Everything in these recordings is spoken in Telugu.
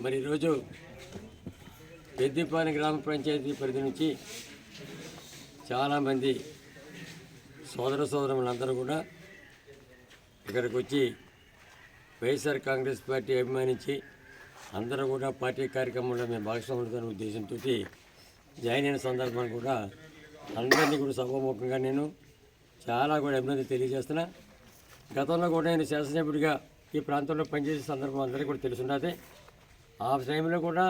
మరి ఈరోజు పెద్దపాలెం గ్రామ పంచాయతీ పరిధి నుంచి చాలామంది సోదర సోదరులందరూ కూడా ఇక్కడికి వచ్చి వైఎస్ఆర్ కాంగ్రెస్ పార్టీ అభిమానించి అందరూ కూడా పార్టీ కార్యక్రమంలో మేము భాగస్వాములతో ఉద్దేశంతో జాయిన్ అయిన సందర్భాన్ని కూడా అందరినీ కూడా సభాముఖంగా నేను చాలా కూడా అభినందన తెలియజేస్తున్నా. గతంలో కూడా నేను శాసనసభ్యుడిగా ఈ ప్రాంతంలో పనిచేసే సందర్భం అందరికీ కూడా తెలుసున్నది ఆ టైంలో కూడా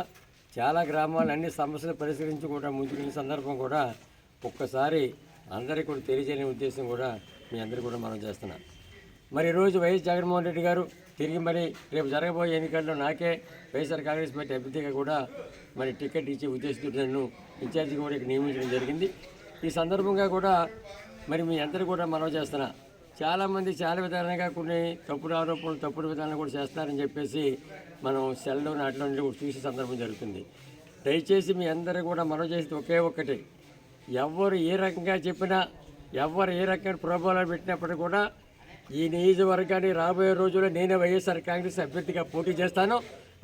చాలా గ్రామాలు అన్ని సమస్యలు పరిష్కరించి కూడా ముందుకెళ్ళిన సందర్భం కూడా ఒక్కసారి అందరికీ కూడా తెలియజేయని ఉద్దేశం కూడా మీ అందరికీ కూడా మనం చేస్తున్నాం. మరి ఈరోజు వైఎస్ జగన్మోహన్ రెడ్డి గారు తిరిగి మరి రేపు జరగబోయే ఎన్నికల్లో నాకే వైఎస్ఆర్ కాంగ్రెస్ పార్టీ అభ్యర్థిగా కూడా మరి టికెట్ ఇచ్చే ఉద్దేశంతో నన్ను ఇన్ఛార్జిగా కూడా ఇక్కడ నియమించడం జరిగింది. ఈ సందర్భంగా కూడా మరి మీ అందరూ కూడా మనం చేస్తున్నా. చాలామంది చాలా విధాలుగా కొన్ని తప్పుడు ఆరోపణలు తప్పుడు విధానాలు కూడా చేస్తారని చెప్పేసి మనం సెల్లో నాటిలో కూడా చూసే సందర్భం జరుగుతుంది. దయచేసి మీ అందరూ కూడా మనం చేసేది ఒకే ఒక్కటి. ఎవరు ఏ రకంగా చెప్పినా ఎవరు ఏ రకమైన ప్రోభాలు పెట్టినప్పటికీ కూడా ఈ నియోజకవర్గాన్ని రాబోయే రోజుల్లో నేనే వైఎస్ఆర్ కాంగ్రెస్ అభ్యర్థిగా పోటీ చేస్తాను.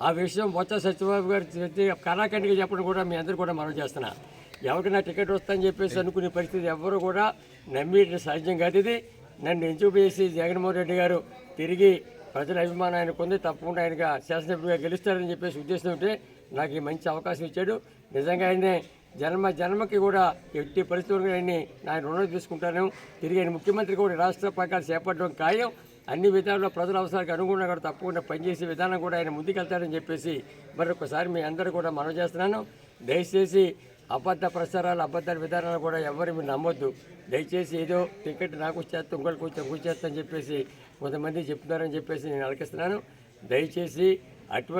ఆ విషయం బొత్స సత్యబాబు గారు చెప్పి కళాఖండిగా చెప్పడం కూడా మీ అందరూ కూడా మనం చేస్తున్నా. ఎవరికి నా టికెట్ వస్తుందని చెప్పేసి అనుకునే పరిస్థితి ఎవరు కూడా నమ్మి సాధ్యం కాదు ఇది. నన్ను ఎంచుపేసి జగన్మోహన్ రెడ్డి గారు తిరిగి ప్రజల అభిమానం ఆయనకు ఉంది తప్పకుండా ఆయనగా శాసనసభ్యుడిగా గెలుస్తారని చెప్పేసి ఉద్దేశం ఉంటే నాకు ఈ మంచి అవకాశం ఇచ్చాడు. నిజంగా ఆయనే జన్మ జన్మకి కూడా ఎట్టి పరిస్థితుల్లో ఆయన్ని నా రుణం తీసుకుంటాను. తిరిగి ఆయన ముఖ్యమంత్రి కూడా రాష్ట్ర పథకాలు చేపట్టడం ఖాయం. అన్ని విధాల్లో ప్రజల అవసరాలకు అనుగుణంగా కూడా తప్పకుండా పనిచేసే విధానం కూడా ఆయన ముందుకెళ్తాడని చెప్పేసి మరొకసారి మీ అందరూ కూడా మనం చేస్తున్నాను. దయచేసి అబద్ధ ప్రచారాలు అబద్ధ విధానాలు కూడా ఎవరు మీరు నమ్మొద్దు. దయచేసి ఏదో టికెట్ నాకు వచ్చేస్తా ఇంకొకరికి వచ్చి ఇంకొక అని చెప్పేసి కొంతమంది చెప్తున్నారని చెప్పేసి నేను అలకిస్తున్నాను దయచేసి అటువంటి